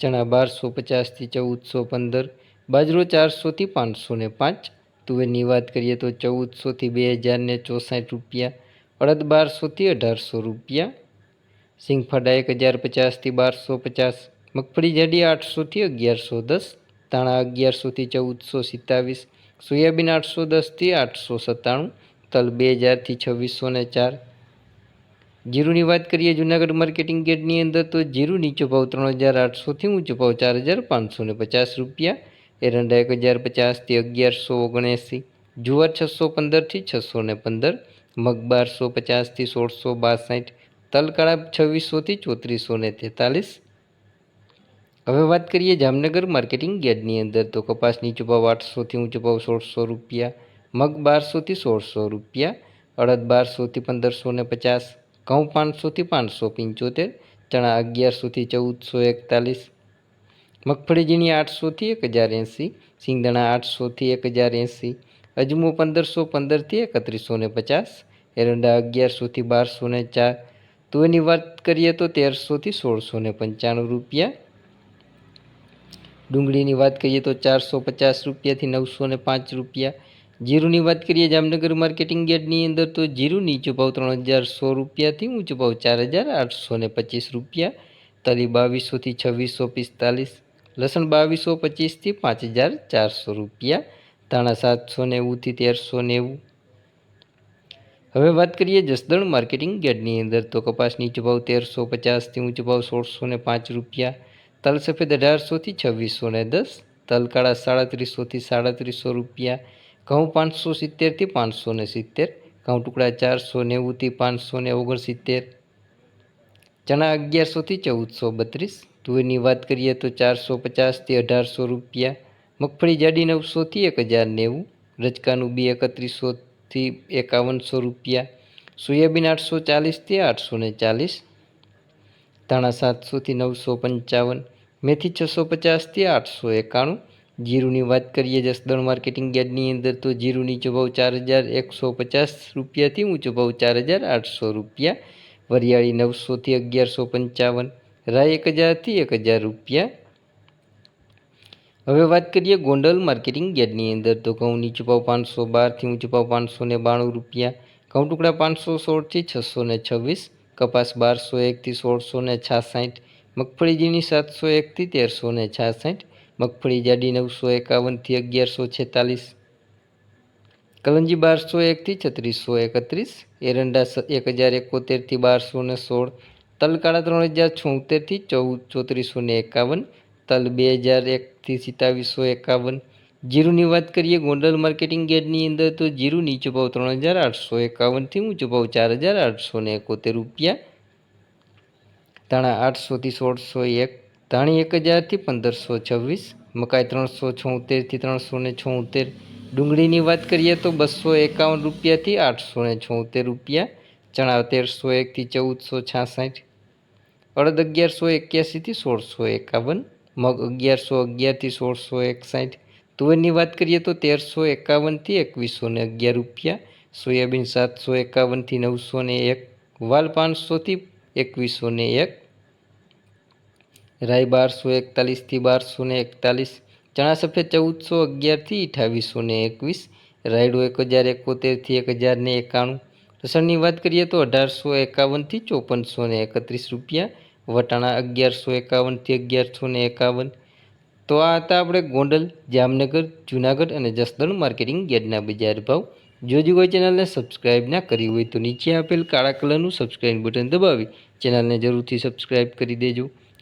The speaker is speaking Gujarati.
ચણા બારસો પચાસથી ચૌદસો પંદર, બાજરો ચારસોથી પાંચસો ને પાંચ. તુવેરની વાત કરીએ તો ચૌદસોથી બે હજાર ને ચોસાઠ રૂપિયા, અડદ બારસોથી અઢારસો રૂપિયા. સિંગફાડા એક હજાર પચાસથી બારસો પચાસ, મગફળી જાડી આઠસોથી અગિયારસો દસ તાણા અગિયારસોથી ચૌદસો સિત્તાવીસ, સોયાબીન આઠસો દસથી આઠસો સત્તાણું, તલ બે હજારથી છવ્વીસો ને ચાર જીરુની વાત કરીએ જુનાગઢ માર્કેટિંગ ગેટની અંદર, તો જીરું નીચો ભાવ ત્રણ હજાર આઠસોથી ઊંચો ભાવ ચાર હજાર પાંચસો ને પચાસ રૂપિયા. એરંડા એક હજાર પચાસથી અગિયારસો ઓગણએંસી. જુવાર છસો પંદરથી છસો ને પંદર. મગ બારસો પચાસથી સોળસો બાસઠ. તલકાળા છવ્વીસોથી ચોત્રીસો ને તેતાલીસ. હવે વાત કરીએ જામનગર માર્કેટિંગ ગેટની અંદર, તો કપાસ નીચો ભાવ આઠસોથી ઊંચો ભાવ સોળસો રૂપિયા. મગ બારસોથી સોળસો રૂપિયા. અડદ બારસોથી પંદરસો ને પચાસ. ઘઉં પાંચસોથી પાંચસો પંચોતેર, ચણા અગિયારસોથી ચૌદસો એકતાલીસ મગફળી આઠસોથી એક હજાર એંસી, સિંગદાણા આઠસોથી એક હજાર એંસી, અજમો પંદરસો પંદરથી એકત્રીસો ને પચાસ, એરંડા અગિયારસોથી બારસો ને ચાર તો એની વાત કરીએ તો તેરસોથી સોળસો ને પંચાણું રૂપિયા, ડુંગળીની વાત કરીએ તો ચારસો પચાસ રૂપિયાથી નવસો ને પાંચ રૂપિયા જીરુની વાત કરીએ જામનગર માર્કેટિંગ યાર્ડની અંદર તો જીરું નીચો ભાવ ત્રણ હજાર સો રૂપિયાથી ઊંચો ભાવ ચાર હજાર આઠસો ને પચીસ રૂપિયા, તલી બાવીસોથી છવ્વીસો પિસ્તાલીસ, લસણ બાવીસો પચીસથી પાંચ હજાર ચારસો રૂપિયા, ધાણા સાતસો નેવુંથી તેરસો નેવું હવે વાત કરીએ જસદણ માર્કેટિંગ યાર્ડની અંદર તો કપાસ નીચો ભાવ તેરસો પચાસથી ઊંચો ભાવ સોળસો ને પાંચ રૂપિયા, તલ સફેદ અઢારસોથી છવ્વીસો ને દસ તલકાળા સાડત્રીસોથી સાડત્રીસો રૂપિયા ઘઉં પાંચસો સિત્તેરથી પાંચસો ને સિત્તેર, ઘઉં ટુકડા ચારસો નેવુંથી પાંચસો ને ઓગણસિત્તેર, ચણા અગિયારસોથી ચૌદસો બત્રીસ, તુવેરની વાત કરીએ તો ચારસો પચાસથી અઢારસો રૂપિયા, મગફળી જાડી નવસોથી એક હજાર નેવું, રજકાનું બી એકત્રીસોથી એકાવનસો રૂપિયા, સોયાબીન આઠસો ચાલીસથી આઠસો ને ચાલીસ, ધાણા સાતસોથી નવસો પંચાવન, મેથી છસો પચાસથી આઠસો એકાણું જીરુની વાત કરીએ જસદણ માર્કેટિંગ યાર્ડની અંદર તો જીરું નીચો ભાવ ચાર હજાર એકસો પચાસ રૂપિયાથી ઊંચો ભાવ ચાર હજાર આઠસો રૂપિયા. વરિયાળી નવસોથી અગિયારસો પંચાવન, રાય એક હજારથી એક હજાર રૂપિયા. હવે વાત કરીએ ગોંડલ માર્કેટિંગ યાર્ડની અંદર તો ઘઉં નીચો પાંચસો બારથી ઊંચો ભાવ પાંચસો ને બાણું રૂપિયા. ઘઉં ટુકડા પાંચસો સોળથી છસો ને છવ્વીસ, કપાસ બારસો એકથી સોળસો ને છાસઠ, મગફળી ઝીણી સાતસો એકથી તેરસો ને છાસઠ મગફળી જાડી નવસો એકાવનથી અગિયારસો છેતાલીસ. કલંજી બારસો એકથી છત્રીસો એકત્રીસ. એરંડા એક હજાર એકોતેરથી બારસો ને સોળ. તલકાળા ત્રણ હજાર છોતેરથી ચૌદ ચોત્રીસો ને એકાવન. તલ બે હજાર એકથી સિત્તાવીસો એકાવન. જીરુની વાત કરીએ ગોંડલ માર્કેટિંગ ગેટની અંદર તો જીરું નીચો ભાવ ત્રણ હજાર આઠસો એકાવનથી ઊંચો ભાવ ચાર હજાર આઠસો ને એકોતેર રૂપિયા. ધાણા આઠસોથી સોળસો એક. ધાણી એક હજારથી પંદરસો છવ્વીસ, મકાઈ ત્રણસો છોતેરથી ત્રણસો ને છોતેર. ડુંગળીની વાત કરીએ તો બસો એકાવન રૂપિયાથી આઠસો ને છોતેર રૂપિયા, ચણા તેરસો એકથી ચૌદસો છાસઠ. અડદ અગિયારસો એક્યાસીથી સોળસો એકાવન, મગ અગિયારસો અગિયારથી સોળસો એકસાઠ. તુવેરની વાત કરીએ તો તેરસો એકાવનથી એકવીસો ને અગિયાર રૂપિયા, સોયાબીન સાતસો એકાવનથી નવસો ને એક, વાલ પાંચસોથી એકવીસો ને એક રાય બારસો એકતાલીસથી બારસો ને એકતાલીસ ચણા સફેદ ચૌદસો અગિયારથી અઠાવીસો ને એકવીસ, રાયડો એક હજાર એકોતેરથી એક હજાર ને એકાણું. લસણની વાત કરીએ તો અઢારસો એકાવનથી ચોપનસો ને એકત્રીસ રૂપિયા, વટાણા અગિયારસો એકાવનથી અગિયારસો ને એકાવન. તો આ હતા આપણે ગોંડલ, જામનગર, જુનાગઢ અને જસદણ માર્કેટિંગ યાર્ડના બજાર ભાવ. જોજી હોય ચેનલને સબસ્ક્રાઇબ ના કરી હોય તો નીચે આપેલ કાળા કલરનું સબસ્ક્રાઇબ બટન દબાવી, ચેનલને જરૂરથી સબસ્ક્રાઇબ કરી દેજો.